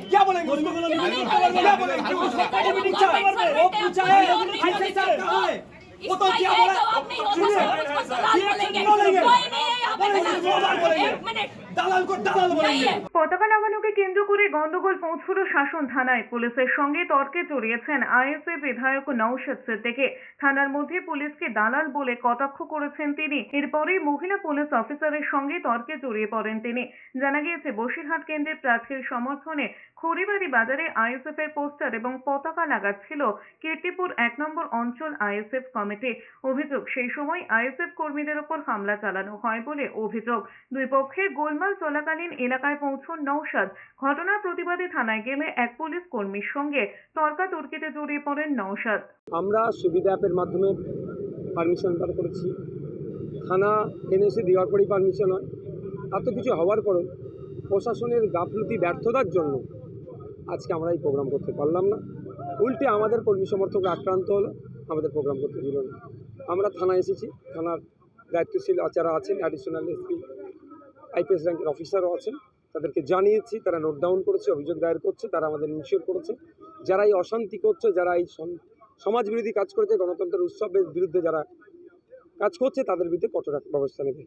क्या बोलेंगे उसको क्या बोलेंगे उसका पार्टी मीटिंग चल वो पूछा है आईसीसी कहां है वो तो क्या बोला सुनिए ये बोलेंगे পতাকা লাগানোকে কেন্দ্র করে গন্ডগোল পৌঁছল শাসন থানায়। পুলিশের সঙ্গে তর্কে জড়িয়েছেন আইএসএ বিধায়ক নৌশাদ সিদ্দিকে। থানার মধ্যে পুলিশকে দালাল বলে কটাক্ষ করেছেন তিনি। এরপরে মহিলা পুলিশ অফিসারের সঙ্গে তর্কে জড়িয়ে পড়েন তিনি। জানা গিয়েছে বসিরহাট কেন্দ্রের প্রার্থীর সমর্থনে খড়িবাড়ি বাজারে আইএসএফ এর পোস্টার এবং পতাকা লাগাচ্ছিল কীর্তিপুর এক নম্বর অঞ্চল আইএসএফ কমিটি। অভিযোগ সেই সময় আইএসএফ কর্মীদের ওপর হামলা চালানো হয় বলে অভিযোগ। দুই পক্ষের গোলমাল চলাকালীন এলাকায় পৌঁছন নৌসাদ ঘটনার প্রতিবাদে থানায় গেলে এক পুলিশ কর্মীর সঙ্গে তর্কাতর্কিতে জড়িয়ে পড়েন নৌসাদ আমরা সুবিধা অ্যাপের মাধ্যমে পারমিশন বার করেছি। থানা এনএসি দেওয়ার পরেই পারমিশন হয়। এত কিছু হওয়ার পরেও প্রশাসনের গাফলতি ব্যর্থতার জন্য আজকে আমরা এই প্রোগ্রাম করতে পারলাম না। উল্টে আমাদের কর্মী সমর্থকরা আক্রান্ত হলো, আমাদের প্রোগ্রাম করতে দিল না। আমরা থানায় এসেছি, থানার দায়িত্বশীল যারা আছেন অ্যাডিশনাল এসপি আইপিএস র্যাঙ্কের অফিসারও আছেন, তাদেরকে জানিয়েছি, তারা নোট ডাউন করেছে, অভিযোগ দায়ের করছে, তারা আমাদের ইনশিওর করেছে। যারা এই অশান্তি করছে, যারা এই সম- সমাজ বিরোধী কাজ করেছে, গণতন্ত্রের উৎসবের বিরুদ্ধে যারা কাজ করছে, তাদের বিরুদ্ধে কঠোর ব্যবস্থা নেবে।